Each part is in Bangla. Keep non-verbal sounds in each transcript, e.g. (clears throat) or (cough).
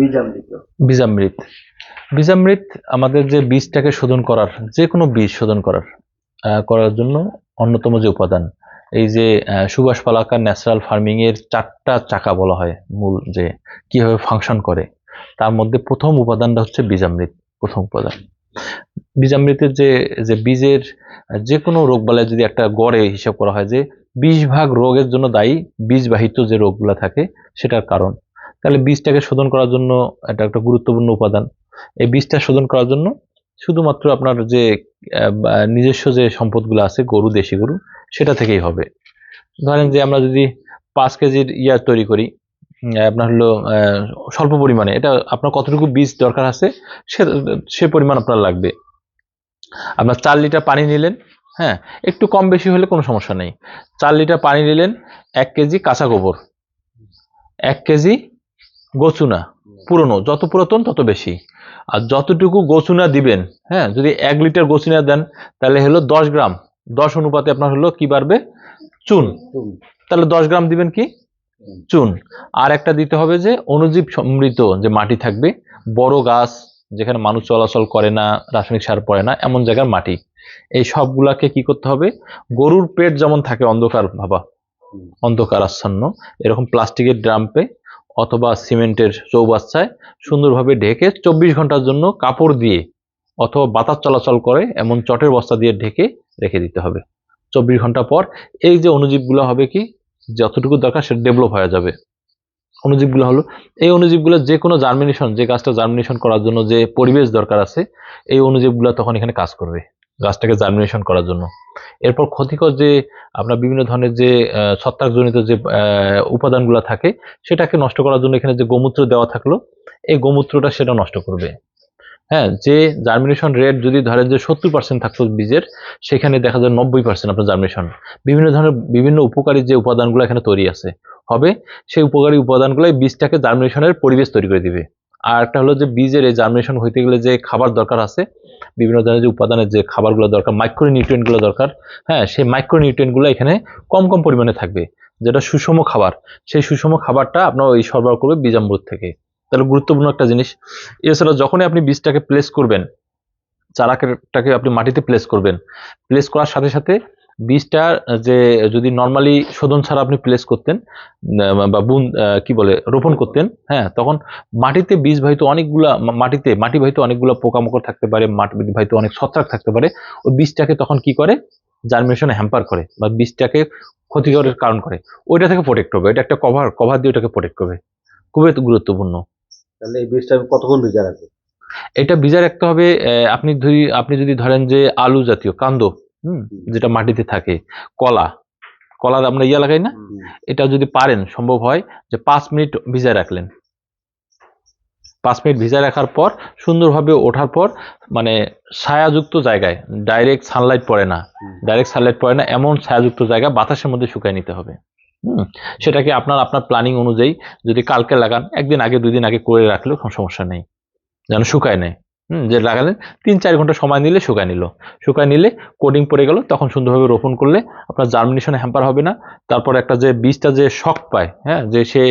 বীজামৃত। বীজামৃত। আমাদের যে বীজটাকে শোধন করার যে কোনো বীজ শোধন করার করার জন্য অন্যতম যে উপাদান, এই যে সুভাষ পালাকার ন্যাচারাল ফার্মিং এর চারটা চাকা বলা হয় মূল যে, কীভাবে ফাংশন করে, তার মধ্যে প্রথম উপাদানটা হচ্ছে বীজামৃত, প্রথম উপাদান। বীজামৃতের যে যে বীজের যে কোনো রোগ বালায় যদি একটা গড়ে হিসাব করা হয় যে, বিশ ভাগ রোগের জন্য দায়ী, বীজবাহিত যে রোগগুলো থাকে, সেটার কারণ। তাহলে বীজটাকে শোধন করার জন্য এটা একটা গুরুত্বপূর্ণ উপাদান। এই বীজটা শোধন করার জন্য শুধুমাত্র আপনার যে নিজস্ব যে সম্পদগুলো আছে, গরু, দেশি গরু, সেটা থেকেই হবে। ধরেন যে আমরা যদি পাঁচ কেজির ইয়া তৈরি করি আপনার হলো স্বল্প পরিমাণে, এটা আপনার কতটুকু বীজ দরকার আছে, সে সে পরিমাণ আপনার লাগবে। আপনার চার লিটার পানি নিলেন হ্যাঁ একটু কম বেশি হলে কোনো সমস্যা নেই। চার লিটার পানি নিলেন, এক কেজি কাঁচা গোবর। এক কেজি গোচুনা পুরনো যত পুরাতন তত বেশি। আর যতটুকু গোচুনা দিবেন হ্যাঁ যদি এক লিটার গোচুনা দেন তাহলে হলো দশ গ্রাম। দশ অনুপাতে আপনার হলো কি বাড়বে? চুন। তাহলে দশ গ্রাম দিবেন কি? চুন। আর একটা দিতে হবে যে অনুজীব সমৃদ্ধ যে মাটি থাকবে বড় গাছ যেখানে মানুষ চলাচল করে না রাসায়নিক সার পড়ে না এমন জায়গার মাটি। এই সবগুলাকে কি করতে হবে? গরুর পেট যেমন থাকে অন্ধকার ভাবা অন্ধকার আচ্ছন্ন এরকম প্লাস্টিকের ড্রাম্পে অথবা সিমেন্টের চৌবাচ্চায় সুন্দরভাবে ঢেকে চব্বিশ ঘণ্টার জন্য কাপড় দিয়ে অথবা বাতাস চলাচল করে এমন চটের বস্তা দিয়ে ঢেকে রেখে দিতে হবে। চব্বিশ ঘণ্টা পর এই যে অণুজীবগুলো হবে কি, যতটুকু দরকার সেটা ডেভেলপ হয়ে যাবে। অণুজীবগুলো হলো, এই অণুজীবগুলো যে কোনো জার্মিনেশন যে গাছটা জার্মিনেশন করার জন্য যে পরিবেশ দরকার আছে, এই অণুজীবগুলো তখন এখানে কাজ করবে। গাছটাকে জার্মিনেশন করার জন্য। এরপর ক্ষতিকর যে আপনার বিভিন্ন ধরনের যে ছত্রাকজনিত যে উপাদানগুলো থাকে, সেটাকে নষ্ট করার জন্য এখানে যে গোমূত্র দেওয়া থাকল, এই গোমূত্রটা সেটা নষ্ট করবে। হ্যাঁ যে জার্মিনেশন রেট যদি ধরেন যে সত্তর পার্সেন্ট থাকতো বীজের, সেখানে দেখা যায় নব্বই পার্সেন্ট আপনার জার্মিনেশন বিভিন্ন ধরনের বিভিন্ন উপকারী যে উপাদানগুলো এখানে তৈরি আছে, হবে, সেই উপকারী উপাদানগুলো এই বীজটাকে জার্মিনেশনের পরিবেশ তৈরি করে দিবে। আর একটা হলো যে বীজের এই জার্মিনেশন হইতে গেলে যে খাবার দরকার আছে, বিভিন্ন ধরনের যে উপাদানের যে খাবারগুলো দরকার মাইক্রো নিউট্রিয়েন্টগুলো দরকার হ্যাঁ সেই মাইক্রো নিউট্রিয়েন্টগুলো এখানে কম কম পরিমাণে থাকবে, যেটা সুষম খাবার। সেই সুষম খাবারটা আপনার ওই সরবরাহ করবে বীজামৃত থেকে। তাহলে গুরুত্বপূর্ণ একটা জিনিস, এছাড়া যখনই আপনি বীজটাকে প্লেস করবেন চারাটাকে আপনি মাটিতে প্লেস করবেন প্লেস করার সাথে সাথে বীজটা যে যদি নর্মালি শোধন ছাড়া আপনি প্লেস করতেন বা বুন কি বলে রোপণ করতেন হ্যাঁ তখন মাটিতে বীজ বাহিত অনেকগুলা মাটিতে মাটি বাহিত অনেকগুলো পোকামাকড় থাকতে পারে মাটি বাহিত অনেক ছত্রাক থাকতে পারে ওই বীজটাকে তখন কি করে? জার্মিনেশনে হ্যাম্পার করে বা বীজটাকে ক্ষতিকরের কারণ করে। ওইটা থেকে প্রোটেক্ট করবে এটা একটা কভার কভার দিয়ে ওটাকে প্রোটেক্ট করবে। খুবই গুরুত্বপূর্ণ। তাহলে এই বীজটা কতক্ষণ ভিজা রাখব? এটা বীজা রাখতে হবে আপনি ধরি আপনি যদি ধরেন যে আলু জাতীয় কান্দ হুম যেটা মাটিতে থাকে কলা। কলা আমরা ইয়া লাগাই না? এটা যদি পারেন সম্ভব হয় যে পাঁচ মিনিট ভিজায় রাখলেন। পাঁচ মিনিট ভিজায় রাখার পর সুন্দরভাবে ওঠার পর মানে ছায়াযুক্ত জায়গায় ডাইরেক্ট সানলাইট পড়ে না। ডাইরেক্ট সানলাইট পড়ে না এমন ছায়াযুক্ত জায়গা বাতাসের মধ্যে শুকায় নিতে হবে। হুম সেটাকে আপনার আপনার প্ল্যানিং অনুযায়ী যদি কালকে লাগান একদিন আগে দুই দিন আগে করে রাখলেও কোনো সমস্যা নেই। যেন শুকায় নেয়। হুম যে লাগালেন তিন চার ঘণ্টা সময় নিলে শুকায় নিল। শুকায় নিলে কোডিং পড়ে গেল তখন সুন্দরভাবে রোপণ করলে আপনার জার্মিনেশনে হ্যাম্পার হবে না। তারপর একটা যে বীজটা যে শক পায় হ্যাঁ যে সে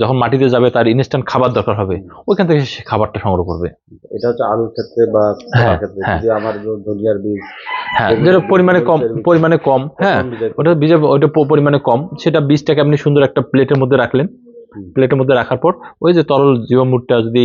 যখন মাটিতে যাবে তার ইনস্ট্যান্ট খাবার দরকার হবে ওইখান থেকে সে খাবারটা সংগ্রহ করবে। এটা হচ্ছে আলুর ক্ষেত্রে বা হ্যাঁ, হ্যাঁ। আমার ধনিয়ার বীজ। হ্যাঁ যেটা পরিমাণে কম পরিমাণে কম হ্যাঁ ওটা বীজের ওইটা পরিমাণে কম। সেটা বীজটাকে আপনি সুন্দর একটা প্লেটের মধ্যে রাখলেন। প্লেটের মধ্যে রাখার পর ওই যে তরল জীবামৃতটা যদি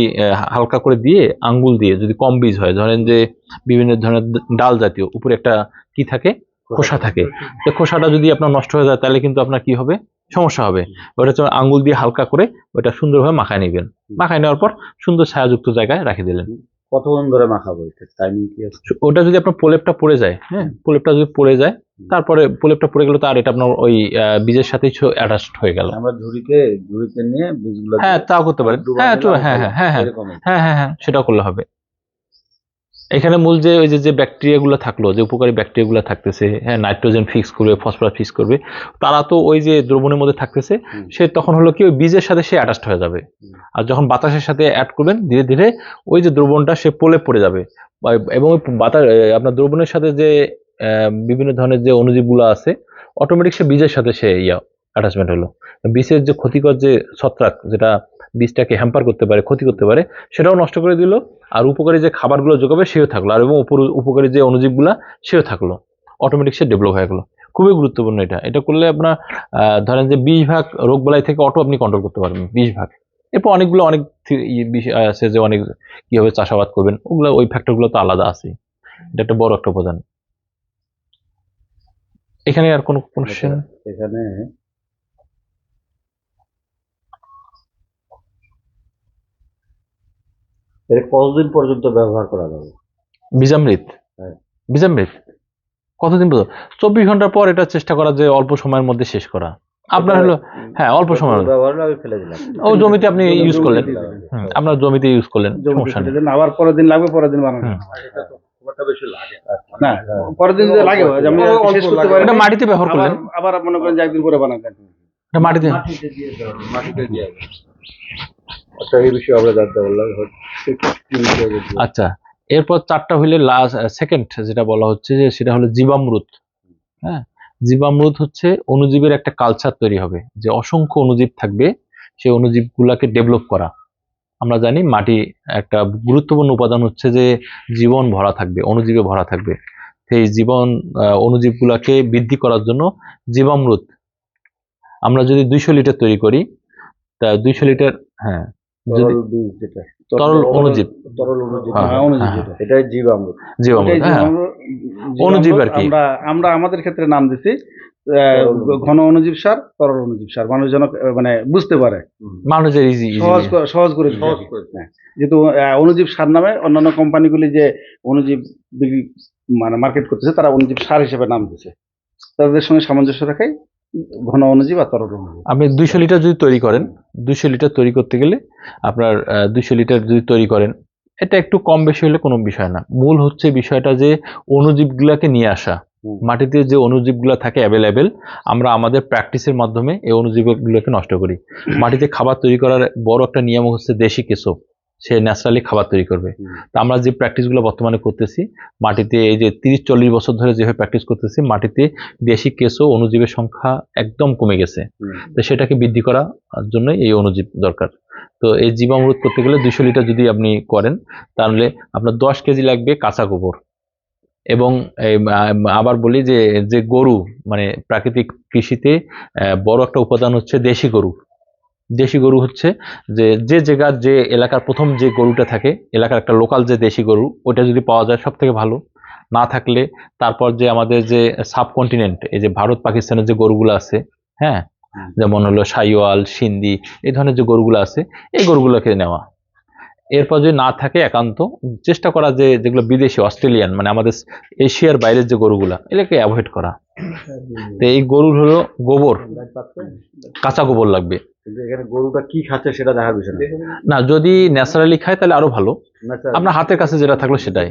হালকা করে দিয়ে আঙ্গুল দিয়ে যদি কম বীজ হয় ধরেন যে বিভিন্ন ধরনের ডাল জাতীয় উপরে একটা কি থাকে? খোসা থাকে। তো খোসাটা যদি আপনার নষ্ট হয়ে যায় তাহলে কিন্তু আপনার কি হবে? সমস্যা হবে। ওটা হচ্ছে আঙ্গুল দিয়ে হালকা করে ওটা সুন্দরভাবে মাখায় নেবেন। মাখায় নেওয়ার পর সুন্দর ছায়াযুক্ত জায়গায় রেখে দিলেন। কতক্ষণ ধরে মাখাবো টাইমিং কি আছে? ওটা যদি আপনার প্রলেপটা পড়ে যায় হ্যাঁ প্রলেপটা যদি পড়ে যায় তারপরে প্রলেপটা পড়ে গেলে তো আর এটা আপনার ওই বীজের সাথেই অ্যাটাচড হয়ে গেল। আমরা ঝুড়িতে ঝুড়িতে নিয়ে বীজগুলো হ্যাঁ তাও করতে পারেন। হ্যাঁ হ্যাঁ হ্যাঁ হ্যাঁ হ্যাঁ। হ্যাঁ হ্যাঁ হ্যাঁ সেটাও করলে হবে। এখানে মূল যে ওই যে যে ব্যাকটেরিয়াগুলো থাকল যে উপকারী ব্যাকটেরিয়াগুলো থাকতেছে হ্যাঁ নাইট্রোজেন ফিক্স করবে ফসফরাস ফিক্স করবে তারা তো ওই যে দ্রবণের মধ্যে থাকতেছে সে তখন হলো কি ওই বীজের সাথে সে অ্যাটাচড হয়ে যাবে। আর যখন বাতাসের সাথে অ্যাড করবেন ধীরে ধীরে ওই যে দ্রবণটা সে পোলে পড়ে যাবে। এবং বাতাস আপনার দ্রবণের সাথে যে বিভিন্ন ধরনের যে অণুজীবগুলো আছে অটোমেটিক সে বীজের সাথে সে ইয়া অ্যাটাচমেন্ট হলো। বীজের যে ক্ষতিকর যে ছত্রাক, যেটা বীজটাকে হ্যাম্পার করতে পারে, ক্ষতি করতে পারে, সেটাও নষ্ট করে দিল। আর উপকারী যে খাবারগুলো যোগাবে, সেও থাকল। আর এবং উপর- উপকারী যে অনুজীবগুলা, সেও থাকল। অটোমেটিক সে ডেভেলপ হয়ে গেলো। খুবই গুরুত্বপূর্ণ এটা। এটা করলে আপনার ধরেন যে বিশ ভাগ রোগ বালাই থেকে অটো আপনি কন্ট্রোল করতে পারবেন, বিশ ভাগ। এরপর অনেকগুলো, অনেক বিষয় আছে যে অনেক কীভাবে চাষাবাদ করবেন। ওগুলো, ওই ফ্যাক্টরগুলো তো আলাদা আছে এটা একটা বড় একটা উপাদান। এখানে আর কোনো কোশ্চেন এখানে এর কতদিন পর্যন্ত ব্যবহার করা যাবে? বীজামৃত? হ্যাঁ। বীজামৃত? কতদিন পর্যন্ত? চব্বিশ ঘণ্টা পর এটা চেষ্টা করা যে অল্প সময়ের মধ্যে শেষ করা। আপনার হলো হ্যাঁ অল্প সময়ের দিলাম। ও জমিতে আপনি ইউজ করলেন। আপনার জমিতে ইউজ করলেন সমস্যা আবার পরের দিন লাগবে পরের দিন বানানো হুম। না পরের দিন লাগে যে আমি অল্প শেষ করতে লাগে। এটা মাটিতে ব্যবহার করলেন? আবার মনে করেন যে একদিন পরে বানাবেন। এটা মাটিতে? মাটিতে দিয়ে দেওয়া মাটিতে দিয়ে দেওয়া আচ্ছা এই বিষয়ে আমরা জানতে পারলাম। হচ্ছে কি বিষয়ে বলছি? আচ্ছা এরপর চারটা হইলে লাস্ট সেকেন্ড যেটা বলা হচ্ছে যে সেটা হলো জীবামৃত। হ্যাঁ জীবামৃত হচ্ছে অনুজীবের একটা কালচার তৈরি হবে। যে অসংখ্য অনুজীব থাকবে সেই অণুজীবগুলোকে ডেভেলপ করা। আমরা জানি মাটি একটা গুরুত্বপূর্ণ উপাদান হচ্ছে যে জীবন ভরা থাকবে অণুজীবে ভরা থাকবে। সেই জীবন অণুজীবগুলোকে বৃদ্ধি করার জন্য জীবামৃত। আমরা যদি দুইশো লিটার তৈরি করি তা দুইশো লিটার হ্যাঁ তরল অণুজীব। তরল হ্যাঁ, হ্যাঁ, জীবামৃত। জীবামৃত হ্যাঁ। অণুজীব আর কি। আমরা আমরা আমাদের ক্ষেত্রে নাম দিছি। ঘন অনুজীব সার তরল অনুজীব সার। মানুষ যেন মানে বুঝতে পারে। মানুষের ইজি সহজ করে- সহজ করে সহজ করে হ্যাঁ। যেহেতু আহ, অনুজীব সার নামে অন্যান্য কোম্পানিগুলি যে অনুজীব বিক্রি মানে মার্কেট করতেছে তারা অনুজীব সার হিসেবে নাম দিচ্ছে তাদের সঙ্গে সামঞ্জস্য রাখাই ঘন অনুজীব আর তরল অনুজীব। আপনি দুইশো লিটার যদি তৈরি করেন দুইশো লিটার তৈরি করতে গেলে আপনার দুইশো লিটার যদি তৈরি করেন এটা একটু কম বেশি হলে কোনো বিষয় না। মূল হচ্ছে বিষয়টা যে অণুজীবগুলোকে নিয়ে আসা। মাটিতে যে অণুজীবগুলো থাকে অ্যাভেলেবেল আমরা আমাদের প্র্যাকটিসের মাধ্যমে এই অণুজীবগুলোকে নষ্ট করি। মাটিতে খাবার তৈরি করার বড় একটা নিয়ম হচ্ছে দেশি কেঁচো সে ন্যাচারালি খাবার তৈরি করবে। তা আমরা যে প্র্যাকটিসগুলো বর্তমানে করতেছি মাটিতে এই যে তিরিশ চল্লিশ বছর ধরে যেভাবে প্র্যাকটিস করতেছি মাটিতে দেশি কেঁচো অণুজীবের সংখ্যা একদম কমে গেছে। তো সেটাকে বৃদ্ধি করার জন্য এই অনুজীব দরকার। তো এই জীবামৃত করতে গেলে দুশো লিটার যদি আপনি করেন তাহলে আপনার দশ কেজি লাগবে কাঁচা গোবর। এবং এই, আবার বলি যে যে গরু মানে প্রাকৃতিক কৃষিতে বড় একটা উপাদান হচ্ছে দেশি গরু। দেশি গরু হচ্ছে যে যে জায়গার যে এলাকার প্রথম যে গরুটা থাকে এলাকার একটা লোকাল যে দেশি গরু ওটা যদি পাওয়া যায় সব থেকে ভালো। না থাকলে তারপর যে আমাদের যে সাবকন্টিনেন্ট এই যে ভারত পাকিস্তানের যে গরুগুলো আছে হ্যাঁ? যেমন হলো সাইওয়াল সিন্ধি এই ধরনের যে গরুগুলো আছে এই গরুগুলোকে নেওয়া। এরপর যদি না থাকে একান্ত চেষ্টা করা যে যেগুলো বিদেশি অস্ট্রেলিয়ান মানে আমাদের এশিয়ার বাইরের যে গরুগুলা এগুলোকে অ্যাভয়েড করা। তো এই গরুর হলো গোবর কাঁচা গোবর লাগবে। কিন্তু এখানে গরুটা কি খাচ্ছে সেটা দেখার বিষয় না। না যদি ন্যাচারালি খায় তাহলে আরও ভালো। আপনার হাতের কাছে যেটা থাকল সেটাই।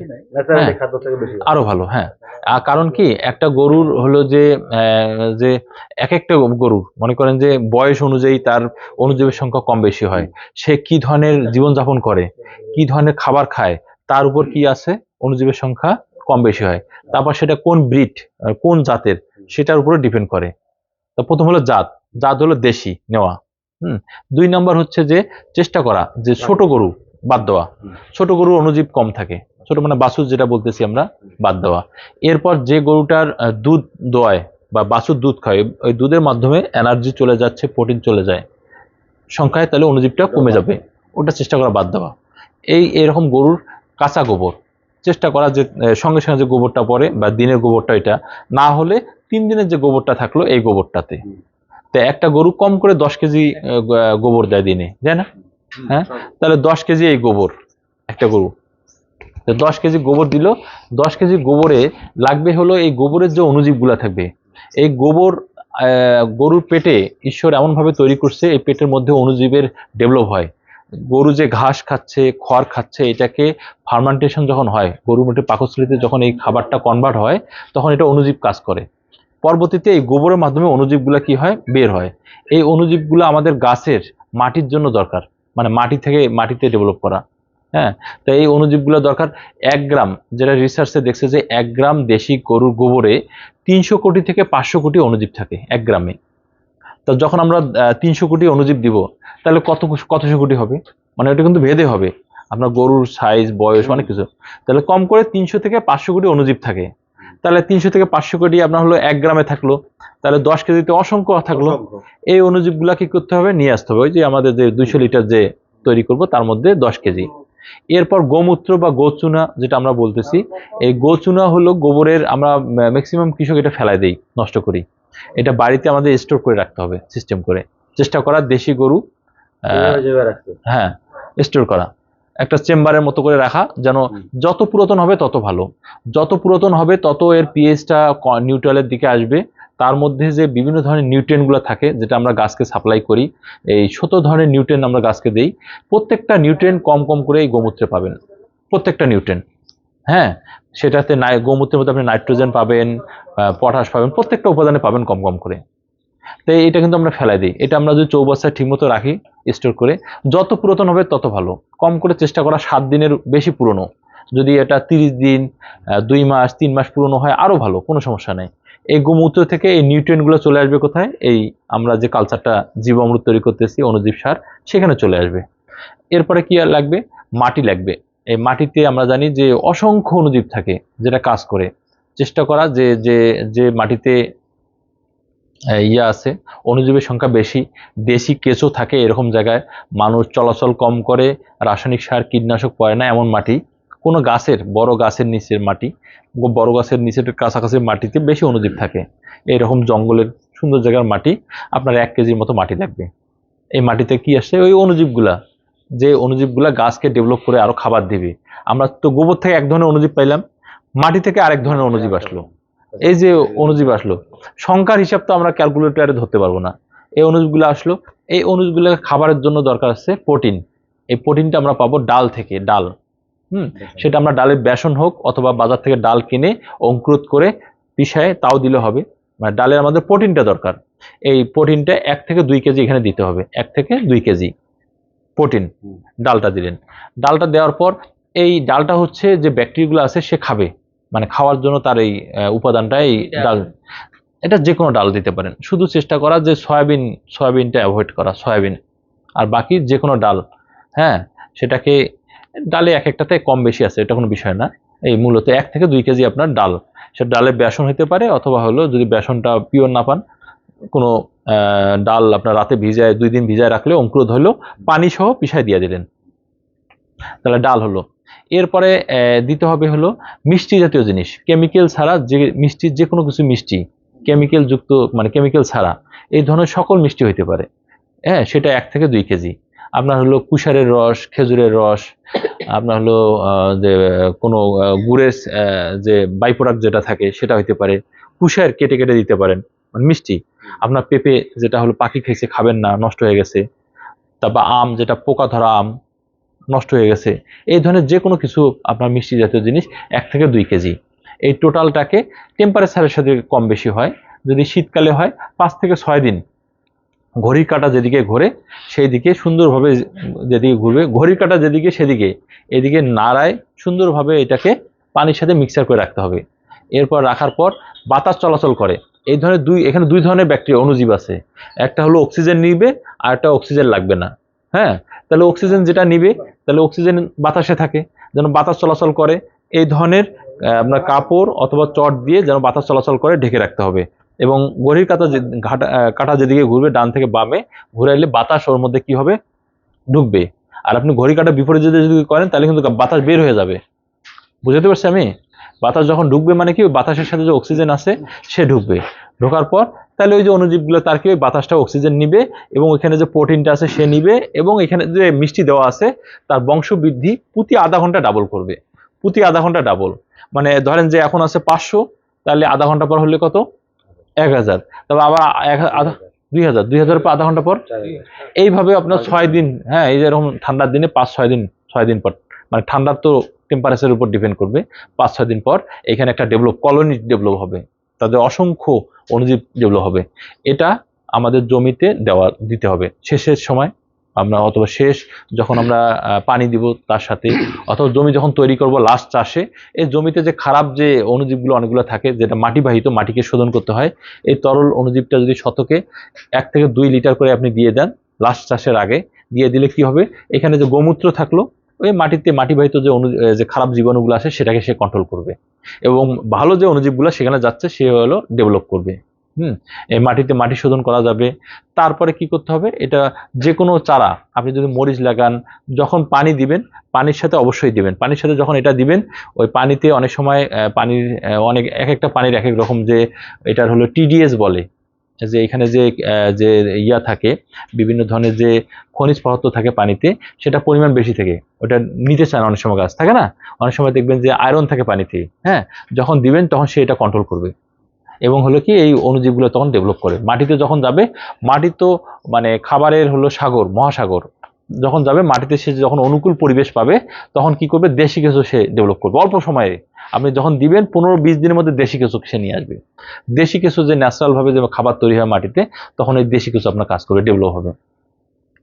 হ্যাঁ। আরও ভালো হ্যাঁ। কারণ কি একটা গরুর হলো যে যে এক একটা গরু মনে করেন যে বয়স অনুযায়ী তার অনুজীবের সংখ্যা কম বেশি হয়। সে কি ধরনের জীবনযাপন করে কি ধরনের খাবার খায় তার উপর কি আছে? অনুজীবের সংখ্যা কম বেশি হয়। তারপর সেটা কোন ব্রিড কোন জাতের সেটার উপরে ডিপেন্ড করে। তো প্রথম হলো জাত। জাত হলো দেশি নেওয়া। হুম দুই নম্বর হচ্ছে যে চেষ্টা করা যে ছোট গরু বাদ দেওয়া। ছোট গরু অনুজীব কম থাকে ছোট মানে বাছুর যেটা বলতেছি আমরা বাদ দেওয়া। এরপর যে গরুটার দুধ দোয়ায় বা বাছুর দুধ খায় ওই দুধের মাধ্যমে এনার্জি চলে যাচ্ছে প্রোটিন চলে যায়। সংখ্যায় তাহলে অনুজীবটা কমে যাবে। ওটা চেষ্টা করা বাদ দেওয়া। এই এরকম গরুর কাঁচা গোবর চেষ্টা করা যে সঙ্গে সঙ্গে যে গোবরটা পড়ে বা দিনের গোবরটা এটা না হলে তিন দিনের যে গোবরটা থাকল এই গোবরটাতে। তো একটা গরু কম করে দশ কেজি গোবর দেয় দিনে তাই না? হ্যাঁ? তাহলে দশ কেজি এই গোবর একটা গরু। দশ কেজি গোবর দিল দশ কেজি গোবরে লাগবে হলো এই গোবরের যে অনুজীবগুলা থাকবে। এই গোবর গরুর পেটে ঈশ্বর এমনভাবে তৈরি করছে এই পেটের মধ্যে অনুজীবের ডেভেলপ হয়। গরু যে ঘাস খাচ্ছে খড় খাচ্ছে এটাকে ফার্মান্টেশন যখন হয় গরুর মধ্যে পাকস্থলিতে যখন এই খাবারটা কনভার্ট হয় তখন এটা অনুজীব কাজ করে। পরবর্তীতে এই গোবরের মাধ্যমে অনুজীবগুলো কি হয়? বের হয়। এই অনুজীবগুলো আমাদের গাছের মাটির জন্য দরকার। মানে মাটি থেকে মাটিতে ডেভেলপ করা। হ্যাঁ? তো এই অনুজীবগুলো দরকার। এক গ্রাম, যেটা রিসার্চে দেখছে যে এক গ্রাম দেশি গরুর গোবরে তিনশো কোটি থেকে পাঁচশো কোটি অনুজীব থাকে এক গ্রামে। তা যখন আমরা তিনশো কোটি অনুজীব দিব, তাহলে কত কতশো কোটি হবে? মানে ওটা কিন্তু ভেদে হবে। আপনার গরুর সাইজ বয়স, অনেক কিছু। তাহলে কম করে তিনশো থেকে পাঁচশো কোটি অনুজীব থাকে। তাহলে তিনশো থেকে পাঁচশো কোটি আপনার হলো এক গ্রামে থাকল। তাহলে দশ কেজিতে অসংখ্য থাকল। এই অনুজীবগুলা কি করতে হবে? নিয়ে আসতে হবে। ওই যে আমাদের যে দুইশো লিটার যে তৈরি করব তার মধ্যে দশ কেজি। এরপর গোমূত্র বা গোচুনা যেটা আমরা বলতেছি এই গোচুনা হলো গোবরের আমরা ম্যাক্সিমাম কৃষক এটা ফেলাই দেই নষ্ট করি। এটা বাড়িতে আমাদের স্টোর করে রাখতে হবে সিস্টেম করে। চেষ্টা করা দেশি গরু। হ্যাঁ স্টোর করা। একটা চেম্বারের মতো করে রাখা যেন যত পুরাতন হবে তত ভালো। যত পুরাতন হবে তত এর পিএইচটা নিউট্রালের দিকে আসবে। তার মধ্যে যে বিভিন্ন ধরনের নিউট্রিয়েন্টগুলো থাকে যেটা আমরা গাছকে সাপ্লাই করি এই শত ধরনের নিউট্রিয়েন্ট আমরা গাছকে দেই প্রত্যেকটা নিউট্রিয়েন্ট কম কম করে এই গোমূত্রে পাবেন। প্রত্যেকটা নিউট্রিয়েন্ট হ্যাঁ সেটাতে নাই গোমূত্রের মধ্যে আপনি নাইট্রোজেন পাবেন পটাশ পাবেন প্রত্যেকটা উপাদানে পাবেন কম কম করে। তো এটা কিন্তু আমরা ফেলাই দিই। এটা আমরা যদি চৌবাচ্চায় ঠিকমতো রাখি স্টোর করে, যত পুরাতন হবে তত ভালো। কম করে চেষ্টা করা সাত দিনের বেশি পুরনো। যদি এটা তিরিশ দিন দুই মাস, তিন মাস পুরনো হয়, আরও ভালো, কোনো সমস্যা নেই। এই গোমূত্র থেকে এই নিউট্রিয়েন্টগুলো চলে আসবে কোথায়? এই আমরা যে কালচারটা জীবামৃত তৈরি করতেছি অনুজীব সার, সেখানে চলে আসবে। এরপরে কি আর লাগবে? মাটি লাগবে। এই মাটিতে আমরা জানি যে অসংখ্য অনুজীব থাকে, যেটা কাজ করে। চেষ্টা করা যে যে যে মাটিতে ইয়ে আছে। অনুজীবের সংখ্যা বেশি। দেশি কেঁচো থাকে এরকম জায়গায়। মানুষ চলাচল কম করে, রাসায়নিক সার, কীটনাশক পড়ে না এমন মাটি। কোনো গাছের, বড় গাছের নিচের মাটি, বড় গাছের নিচের কাছাকাছি মাটিতে বেশি অনুজীব থাকে। এরকম জঙ্গলের সুন্দর জায়গার মাটি, আপনার এক কেজির মতো মাটি লাগবে এই মাটিতে কি আসছে ওই অনুজীবগুলা যে অনুজীবগুলা গাছকে ডেভেলপ করে আরও খাবার দিবে। আমরা তো গোবর থেকে এক ধরনের অনুজীব পাইলাম। মাটি থেকে আরেক ধরনের অনুজীব আসলো। এই যে অনুজীব আসলো সংখ্যার হিসাব তো আমরা ক্যালকুলেটরে ধরতে পারব না। এই অনুজগুলো আসলো এই অনুজগুলো খাবারের জন্য দরকার আছে প্রোটিন এই প্রোটিনটা আমরা পাবো ডাল থেকে ডাল। হুম? সেটা আমরা ডালের বেসন হোক অথবা বাজার থেকে ডাল কিনে অঙ্কুরোত করে পিষায় তাও দিলে হবে। মানে ডালের আমাদের প্রোটিনটা দরকার। এই প্রোটিনটা এক থেকে দুই কেজি এখানে দিতে হবে। এক থেকে দুই কেজি প্রোটিন ডালটা দিলেন। ডালটা দেওয়ার পর এই ডালটা হচ্ছে যে ব্যাকটেরিয়াগুলো আছে সে খাবে। মানে খাওয়ার জন্য তার এই আহ, উপাদানটা এই ডাল। এটা যে কোনো ডাল দিতে পারেন। শুধু চেষ্টা করা যে সয়াবিন সয়াবিনটা অ্যাভয়েড করা সয়াবিন। আর বাকি যে কোনো ডাল হ্যাঁ? সেটাকে ডালে এক একটাতে কম বেশি আছে এটা কোনো বিষয় না। এই মূলত এক থেকে দুই কেজি আপনার ডাল। সেটা ডালে বেসন হতে পারে অথবা হলো যদি বেসনটা পিওর না পান কোনো ডাল আপনার রাতে ভিজায় দুই দিন ভিজায় রাখলে অঙ্কুরোধ হলো পানি সহ পিসায় দিয়ে দিলেন। তাহলে ডাল হলো। এরপরে দিতে হবে হলো মিষ্টি জাতীয় জিনিস। কেমিক্যাল ছাড়া যে মিষ্টি, যে কোনো কিছু মিষ্টি কেমিক্যাল যুক্ত মানে কেমিক্যাল ছাড়া, এই ধরনের সকল মিষ্টি হইতে পারে। হ্যাঁ সেটা এক থেকে দুই কেজি। আপনার হলো কুশারের রস, খেজুরের রস, আপনার হলো যে, কোনো গুড়ের যে বাই প্রোডাক্ট যেটা থাকে, সেটা হইতে পারে। কুশার কেটে কেটে দিতে পারেন মানে মিষ্টি। আপনার পেঁপে যেটা হলো পাখি খেয়েছে, খাবেন না, নষ্ট হয়ে গেছে। তারপর আম, যেটা পোকা ধরা আম নষ্ট হয়ে গেছে। এই ধরনের যে কোনো কিছু আপনার মিষ্টি জাতীয় জিনিস এক থেকে দুই কেজি। এই টোটালটাকে টেম্পারেচারের সাথে কম বেশি হয়। যদি শীতকালে হয়, পাঁচ থেকে ছয় দিন ঘড়ির কাটা যেদিকে ঘোরে সেই দিকে সুন্দরভাবে যেদিকে ঘুরবে, ঘড়ির কাটা যেদিকে সেদিকে। এদিকে নাড়ায় সুন্দরভাবে এটাকে পানির সাথে মিক্সার করে রাখতে হবে। এরপর রাখার পর বাতাস চলাচল করে। এই ধরনের দুই, এখানে দুই ধরনের ব্যাকটেরিয়া অণুজীব আছে। একটা হলো অক্সিজেন নিবে আর একটা অক্সিজেন লাগবে না। হ্যাঁ? তাহলে অক্সিজেন যেটা নিবে, তাহলে অক্সিজেন বাতাসে থাকে, যেন বাতাস চলাচল করে। এই ধরনের আপনার কাপড় অথবা চট দিয়ে যেন বাতাস চলাচল করে, ঢেকে রাখতে হবে। এবং কাঁটা যে, ঘাটা কাঁটা যেদিকে ঘুরবে, ডান থেকে বামে ঘুরাইলে বাতাস ওর মধ্যে কি হবে? ঢুকবে। আর আপনি ঘড়ি কাটা বিপরীত যদি যদি করেন, তাহলে কিন্তু বাতাস বের হয়ে যাবে। বুঝতে পারছি আমি? বাতাস যখন ঢুকবে মানে কি? বাতাসের সাথে যে অক্সিজেন আছে, সে ঢুকবে। ঢোকার পর তাহলে ওই যে অণুজীবগুলো তার কি ওই বাতাসটা অক্সিজেন নিবে এবং ওইখানে যে প্রোটিনটা আছে সে নিবে এবং এখানে যে মিষ্টি দেওয়া আছে তার বংশ বৃদ্ধি প্রতি আধা ঘণ্টা ডাবল করবে। প্রতি আধা ঘণ্টা ডাবল মানে ধরেন যে এখন আছে পাঁচশো তাহলে আধা ঘণ্টা পর হলে কত? এক হাজার। তবে আবার এক আধা দুই হাজার। দুই হাজার পর আধা ঘণ্টা পর? এইভাবে আপনার ছয় দিন হ্যাঁ এই যেরকম ঠান্ডার দিনে পাঁচ ছয় দিন ছয় দিন পর। মানে ঠান্ডার তো টেম্পারেচারের উপর ডিপেন্ড করবে। পাঁচ ছয় দিন পর এখানে একটা ডেভেলপ কলোনি ডেভেলপ হবে। তাদের অসংখ্য অনুজীব যেগুলো হবে, এটা আমাদের জমিতে দেওয়া, দিতে হবে। শেষের সময় আমরা অথবা শেষ যখন আমরা পানি দিব তার সাথে, অথবা জমি যখন তৈরি করব লাস্ট চাষে, এই জমিতে যে খারাপ যে অনুজীবগুলো অনেকগুলো থাকে, যেটা মাটিবাহিত মাটিকে শোধন করতে হয়, এই তরল অনুজীবটা যদি শতকে এক থেকে দুই লিটার করে আপনি দিয়ে দেন লাস্ট চাষের আগে, দিয়ে দিলে কি হবে? এখানে যে গোমূত্র থাকল ওই মাটিতে, মাটিবাহিত যে অনু যে খারাপ জীবাণুগুলো আছে সেটাকে সে কন্ট্রোল করবে। এবং ভালো যে অনুজীবগুলো, সেখানে যাচ্ছে, সে হলো ডেভেলপ করবে। হুম? এই মাটিতে মাটি শোধন করা যাবে। তারপরে কি করতে হবে? এটা যে কোনো চারা, আপনি যদি মরিচ লাগান, যখন পানি দিবেন, পানির সাথে অবশ্যই দিবেন। পানির সাথে যখন এটা দিবেন, ওই পানিতে অনেক সময় পানির অনেক, এক একটা পানির এক এক রকম যে, এটার হলো টিডিএস বলে। যে এখানে যে যে ইয়া থাকে, বিভিন্ন ধরনের যে খনিজ পদার্থ থাকে পানিতে, সেটা পরিমাণ বেশি থাকে। ওটা নিতে চান অনেক সময় গাছ, থাকে না? অনেক সময় দেখবেন যে আয়রন থাকে পানিতে হ্যাঁ? যখন দিবেন তখন সে এটা কন্ট্রোল করবে। এবং হলো কি, এই অণুজীবগুলো তখন ডেভেলপ করে। মাটিতে যখন যাবে, মাটি তো মানে খাবারের হলো সাগর, মহাসাগর। যখন যাবে, মাটিতে সে যখন অনুকূল পরিবেশ পাবে, তখন কি করবে? দেশি কেঁচো সে ডেভেলপ করবে। অল্প সময়ে। আপনি যখন দিবেন, পনেরো বিশ দিনের মধ্যে দেশি কেঁচো সে নিয়ে আসবে। দেশি কেঁচো যে ন্যাচারালভাবে যে খাবার তৈরি হয় মাটিতে, তখন এই দেশি কেঁচো আপনার কাজ করবে ডেভেলপ হবে।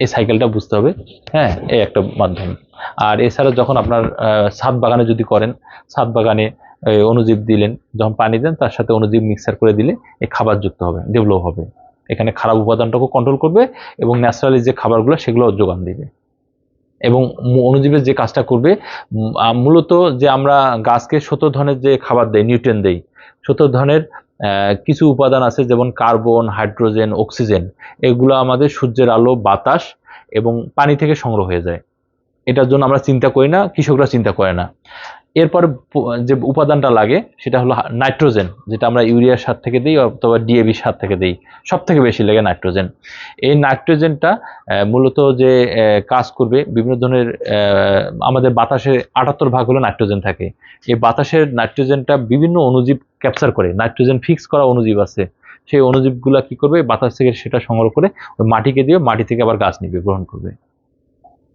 এই সাইকেলটা বুঝতে হবে। হ্যাঁ এই একটা মাধ্যম। আর এছাড়া যখন আপনার ছাদ বাগানে যদি করেন, ছাদ বাগানে অনুজীব দিলেন, যখন পানি দেন, তার সাথে অনুজীব মিক্সার করে দিলে, এই খাবার যুক্ত হবে ডেভেলপ হবে। এখানে খারাপ উপাদানটাকে কন্ট্রোল করবে এবং ন্যাচারালি যে খাবারগুলো, সেগুলো যোগান দিবে। এবং অণুজীবের যে কাজটা করবে মূলত যে আমরা গাছকে শত ধরনের যে খাবার দেই নিউট্রেন দেই শত ধরনের কিছু উপাদান আছে যেমন কার্বন হাইড্রোজেন অক্সিজেন এগুলো আমাদের সূর্যের আলো, বাতাস এবং পানি থেকে সংগ্রহ হয়ে যায়। এটার জন্য আমরা চিন্তা করি না, কৃষকরা চিন্তা করে না। এরপর যে উপাদানটা লাগে, সেটা হলো নাইট্রোজেন, যেটা আমরা ইউরিয়ার সার থেকে দিই অথবা ডিএবি সার থেকে দিই। সব থেকে বেশি লাগে নাইট্রোজেন। এই নাইট্রোজেনটা মূলত যে কাজ করবে, বিভিন্ন ধরনের আমাদের বাতাসের আটাত্তর ভাগ হলো নাইট্রোজেন থাকে। এই বাতাসের নাইট্রোজেনটা বিভিন্ন অনুজীব ক্যাপচার করে। নাইট্রোজেন ফিক্স করা অনুজীব আছে। সেই অণুজীবগুলো কি করবে? বাতাস থেকে সেটা সংগ্রহ করে ওই মাটিকে দিয়ে মাটি থেকে আবার গাছ নিবে, গ্রহণ করবে।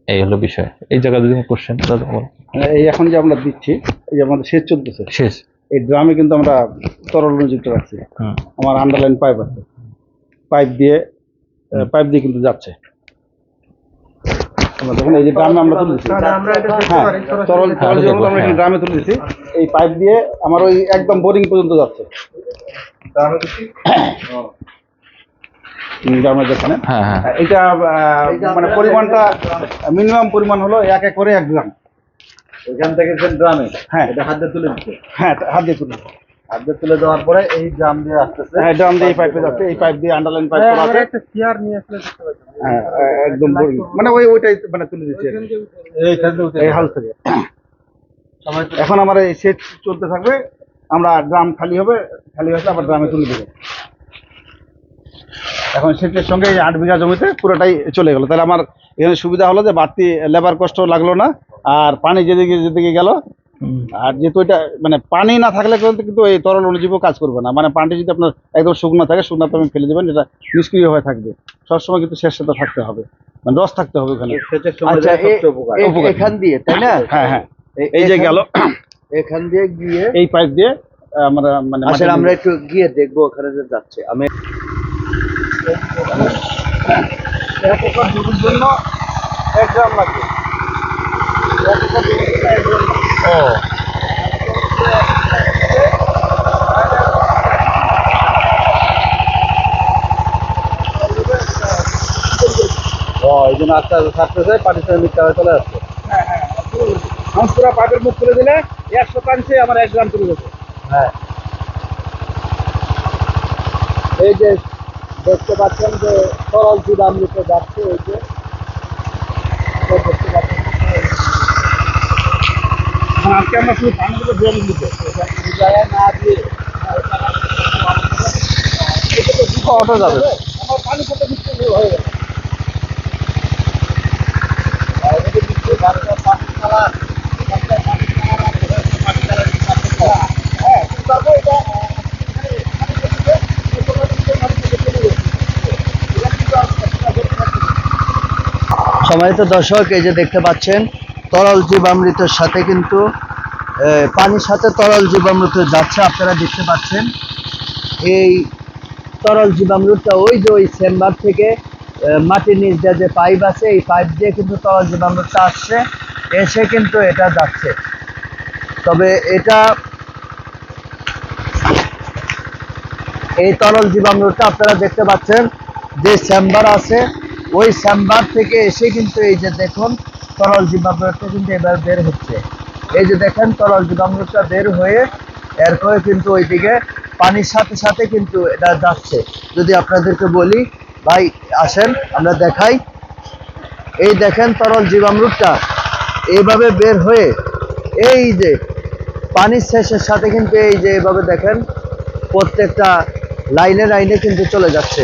এই হলো বিষয়। এই জায়গায় যদি কোশ্চেন এই এখন যে আমরা দিচ্ছি এই যে আমাদের সেচ চলতেছে শেষ। এই ড্রামে কিন্তু আমরা তরল অনুযুক্ত রাখছি। আমার আন্ডারলাইন পাইপ আছে। পাইপ দিয়ে পাইপ দিয়ে কিন্তু যাচ্ছে। দেখুন এই যে ড্রামে আমরা তুলে দিচ্ছি। হ্যাঁ তরল তরল যে আমরা ড্রামে তুলে দিচ্ছি এই পাইপ দিয়ে আমার ওই একদম বোরিং পর্যন্ত যাচ্ছে। (clears throat) যেখানে হ্যাঁ হ্যাঁ। এটা মানে পরিমাণটা মিনিমাম পরিমাণ হলো এক এক করে এক গ্রাম। এখান থেকে হ্যাঁ। এটা হাতে তুলে দিচ্ছে? হ্যাঁ হাত দিয়ে তুলে দিচ্ছি। হাতে তুলে দেওয়ার পরে এই ড্রাম দিয়ে আসতেছে। হ্যাঁ ড্রাম দিয়ে এই পাইপে যাচ্ছে এই পাইপ দিয়ে আন্ডারলাইন পাইপ করা আছে। হ্যাঁ একদম মানে ওই ওইটাই মানে তুলে দিচ্ছে। এইখান থেকে এই হাউস থেকে। এখন আমার এই সেট চলতে থাকবে। আমরা ড্রাম খালি হবে খালি হয়েছে আবার ড্রামে তুলে দেবো। এখন সেটের সঙ্গে এই আট বিঘা জমিতে পুরোটাই চলে গেল। তাহলে আমার এখানে সুবিধা হলো যে বাড়তি লেবার কষ্ট লাগল না আর পানি যেদিকে যেদিকে গেল আর যেহেতু এটা মানে পানি না থাকলে কিন্তু কিন্তু এই তরল অনুজীবও কাজ করবে না। মানে পানিটা যদি আপনার একদম শুকনো থাকে শুকনো আপনি ফেলে দেবেন এটা নিষ্ক্রিয় হয়ে থাকবে। সবসময় কিন্তু শেষ সাথে থাকতে হবে। মানে রস থাকতে হবে ওখানে। আচ্ছা। এখান দিয়ে তাই না? হ্যাঁ হ্যাঁ। এই যে গেল। এখান দিয়ে গিয়ে এই পাইপ দিয়ে আমরা মানে আসলে আমরা একটু গিয়ে দেখব ওখানে যে যাচ্ছে। আমি এক একর জমির জন্য এক গ্রাম লাগবে এক একর জমির জন্য এক গ্রাম ও এই জন্য আস্তে আস্তে থাকতেছে মিথ্যা হয়ে চলে আসছে। হাঁসপুরা পাইপের মুখ তুলে দিলে এক শতাংশে আমার এক গ্রাম তুলে দেবো হ্যাঁ। এই যে দেখতে পাচ্ছেন যে সরল নিতে যাচ্ছে এই যে। দেখতে পাচ্ছেন। আজকে আমরা শুধু পানিগুলো ড্রেন দিতে। জায়গায় না দিয়ে অটো যাবে। আমার পানি কত মিষ্টি হয়ে গেল সম্মানিত দর্শক, এই যে দেখতে পাচ্ছেন, তরল জীবামৃতের সাথে কিন্তু পানির সাথে তরল জীবামৃত যাচ্ছে, আপনারা দেখতে পাচ্ছেন। এই তরল জীবামৃতটা ওই যে ওই চেম্বার থেকে মাটির নিচ দিয়ে যে পাইপ আছে, এই পাইপ দিয়ে কিন্তু তরল জীবামৃতটা আসছে, এসে কিন্তু এটা যাচ্ছে। তবে এটা, এই তরল জীবামৃতটা আপনারা দেখতে পাচ্ছেন, যে চেম্বার আছে ওই চেম্বার থেকে এসে কিন্তু এই যে দেখুন, তরল জীবামৃতটা কিন্তু এবার বের হচ্ছে। এই যে দেখেন, তরল জীবামৃতটা বের হয়ে এরপরে কিন্তু ওইদিকে পানির সাথে সাথে কিন্তু এটা যাচ্ছে। যদি আপনাদেরকে বলি, ভাই, আসেন, আমরা দেখাই। এই দেখেন তরল জীবামৃতটা এইভাবে বের হয়ে এই যে পানির শেষের সাথে কিন্তু এই যে এইভাবে দেখেন, প্রত্যেকটা লাইনে লাইনে কিন্তু চলে যাচ্ছে।